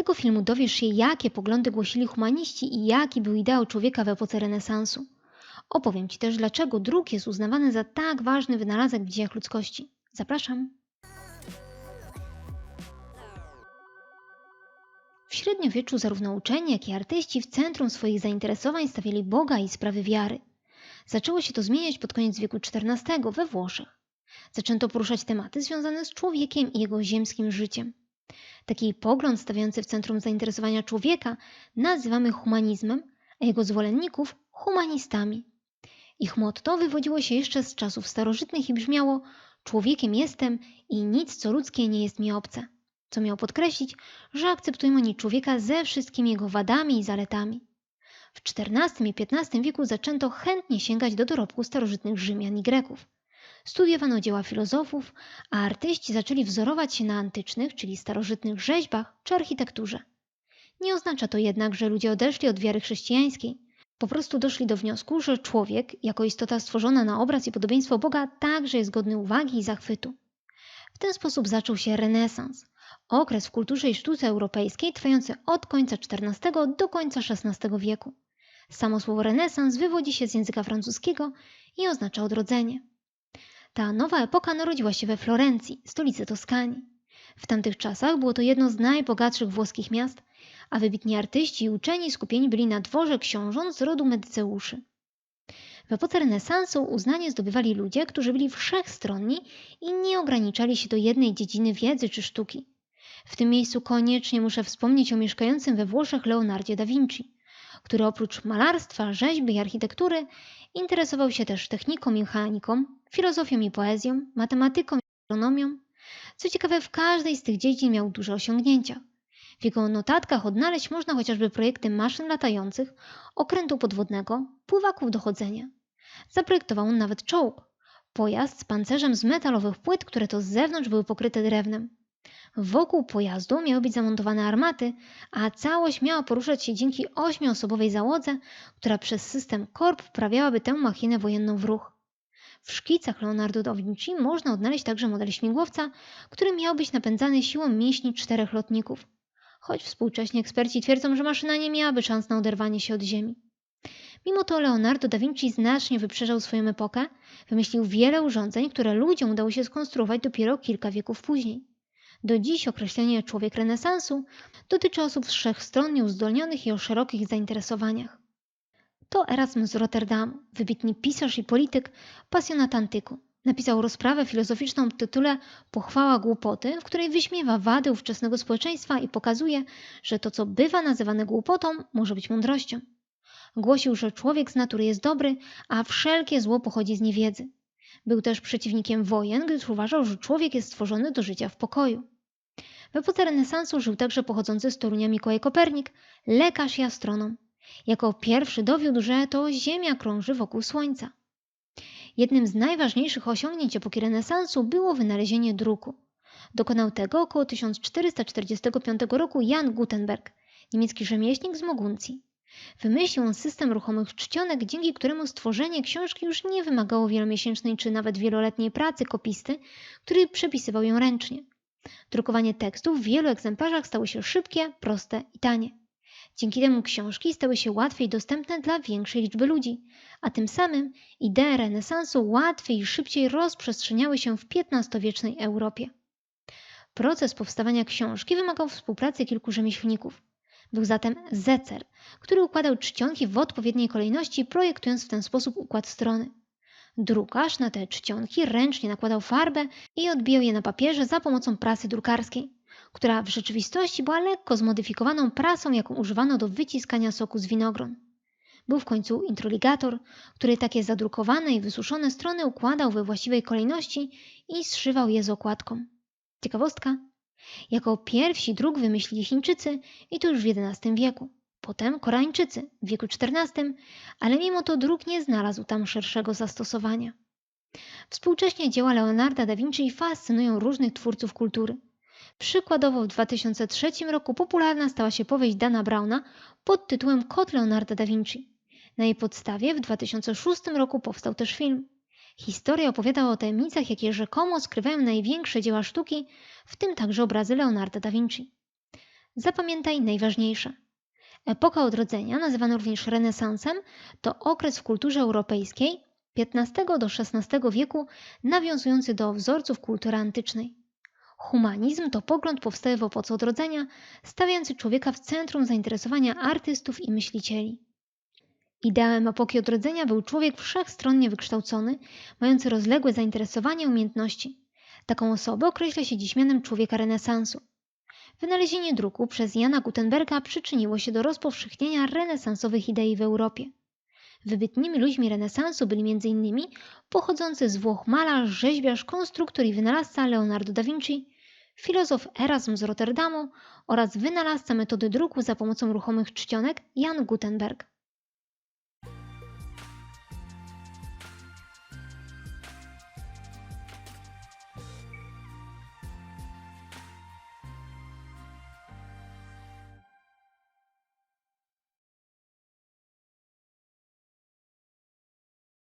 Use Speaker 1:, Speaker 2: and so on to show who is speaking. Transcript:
Speaker 1: tego filmu dowiesz się, jakie poglądy głosili humaniści i jaki był ideał człowieka w epoce renesansu. Opowiem Ci też, dlaczego druk jest uznawany za tak ważny wynalazek w dziejach ludzkości. Zapraszam. W średniowieczu zarówno uczeni, jak i artyści w centrum swoich zainteresowań stawiali Boga i sprawy wiary. Zaczęło się to zmieniać pod koniec wieku XIV we Włoszech. Zaczęto poruszać tematy związane z człowiekiem i jego ziemskim życiem. Taki pogląd stawiający w centrum zainteresowania człowieka nazywamy humanizmem, a jego zwolenników humanistami. Ich motto wywodziło się jeszcze z czasów starożytnych i brzmiało: Człowiekiem jestem i nic co ludzkie nie jest mi obce. Co miało podkreślić, że akceptują oni człowieka ze wszystkimi jego wadami i zaletami. W XIV i XV wieku zaczęto chętnie sięgać do dorobku starożytnych Rzymian i Greków. Studiowano dzieła filozofów, a artyści zaczęli wzorować się na antycznych, czyli starożytnych rzeźbach czy architekturze. Nie oznacza to jednak, że ludzie odeszli od wiary chrześcijańskiej. Po prostu doszli do wniosku, że człowiek, jako istota stworzona na obraz i podobieństwo Boga, także jest godny uwagi i zachwytu. W ten sposób zaczął się renesans, okres w kulturze i sztuce europejskiej trwający od końca XIV do końca XVI wieku. Samo słowo renesans wywodzi się z języka francuskiego i oznacza odrodzenie. Ta nowa epoka narodziła się we Florencji, stolicy Toskanii. W tamtych czasach było to jedno z najbogatszych włoskich miast, a wybitni artyści i uczeni skupieni byli na dworze książąt z rodu Medyceuszy. W epoce renesansu uznanie zdobywali ludzie, którzy byli wszechstronni i nie ograniczali się do jednej dziedziny wiedzy czy sztuki. W tym miejscu koniecznie muszę wspomnieć o mieszkającym we Włoszech Leonardzie da Vinci, który oprócz malarstwa, rzeźby i architektury interesował się też techniką i mechaniką, filozofią i poezją, matematyką i astronomią. Co ciekawe, w każdej z tych dziedzin miał duże osiągnięcia. W jego notatkach odnaleźć można chociażby projekty maszyn latających, okrętu podwodnego, pływaków do chodzenia. Zaprojektował on nawet czołg, pojazd z pancerzem z metalowych płyt, które to z zewnątrz były pokryte drewnem. Wokół pojazdu miały być zamontowane armaty, a całość miała poruszać się dzięki ośmioosobowej załodze, która przez system korp wprawiałaby tę machinę wojenną w ruch. W szkicach Leonardo da Vinci można odnaleźć także model śmigłowca, który miał być napędzany siłą mięśni czterech lotników. Choć współcześni eksperci twierdzą, że maszyna nie miałaby szans na oderwanie się od Ziemi. Mimo to Leonardo da Vinci znacznie wyprzedzał swoją epokę, wymyślił wiele urządzeń, które ludziom udało się skonstruować dopiero kilka wieków później. Do dziś określenie człowiek renesansu dotyczy osób wszechstronnie uzdolnionych i o szerokich zainteresowaniach. To Erasmus z Rotterdamu, wybitny pisarz i polityk, pasjonat antyku. Napisał rozprawę filozoficzną w tytule Pochwała głupoty, w której wyśmiewa wady ówczesnego społeczeństwa i pokazuje, że to, co bywa nazywane głupotą, może być mądrością. Głosił, że człowiek z natury jest dobry, a wszelkie zło pochodzi z niewiedzy. Był też przeciwnikiem wojen, gdyż uważał, że człowiek jest stworzony do życia w pokoju. W epoce renesansu żył także pochodzący z Torunia Mikołaj Kopernik, lekarz i astronom. Jako pierwszy dowiódł, że to Ziemia krąży wokół Słońca. Jednym z najważniejszych osiągnięć epoki renesansu było wynalezienie druku. Dokonał tego około 1445 roku Jan Gutenberg, niemiecki rzemieślnik z Moguncji. Wymyślił on system ruchomych czcionek, dzięki któremu stworzenie książki już nie wymagało wielomiesięcznej czy nawet wieloletniej pracy kopisty, który przepisywał ją ręcznie. Drukowanie tekstów w wielu egzemplarzach stało się szybkie, proste i tanie. Dzięki temu książki stały się łatwiej dostępne dla większej liczby ludzi, a tym samym idee renesansu łatwiej i szybciej rozprzestrzeniały się w XV-wiecznej Europie. Proces powstawania książki wymagał współpracy kilku rzemieślników. Był zatem zecer, który układał czcionki w odpowiedniej kolejności, projektując w ten sposób układ strony. Drukarz na te czcionki ręcznie nakładał farbę i odbijał je na papierze za pomocą prasy drukarskiej, która w rzeczywistości była lekko zmodyfikowaną prasą, jaką używano do wyciskania soku z winogron. Był w końcu introligator, który takie zadrukowane i wysuszone strony układał we właściwej kolejności i zszywał je z okładką. Ciekawostka. Jako pierwsi druk wymyślili Chińczycy i to już w XI wieku. Potem Koreańczycy w wieku XIV, ale mimo to druk nie znalazł tam szerszego zastosowania. Współcześnie dzieła Leonarda da Vinci fascynują różnych twórców kultury. Przykładowo w 2003 roku popularna stała się powieść Dana Browna pod tytułem Kot Leonarda da Vinci. Na jej podstawie w 2006 roku powstał też film. Historia opowiada o tajemnicach, jakie rzekomo skrywają największe dzieła sztuki, w tym także obrazy Leonarda da Vinci. Zapamiętaj najważniejsze. Epoka odrodzenia, nazywana również renesansem, to okres w kulturze europejskiej XV do XVI wieku nawiązujący do wzorców kultury antycznej. Humanizm to pogląd powstały w epoce odrodzenia, stawiający człowieka w centrum zainteresowania artystów i myślicieli. Ideałem epoki odrodzenia był człowiek wszechstronnie wykształcony, mający rozległe zainteresowania i umiejętności. Taką osobę określa się dziś mianem człowieka renesansu. Wynalezienie druku przez Jana Gutenberga przyczyniło się do rozpowszechnienia renesansowych idei w Europie. Wybitnymi ludźmi renesansu byli m.in. pochodzący z Włoch malarz, rzeźbiarz, konstruktor i wynalazca Leonardo da Vinci, filozof Erasm z Rotterdamu oraz wynalazca metody druku za pomocą ruchomych czcionek Jan Gutenberg.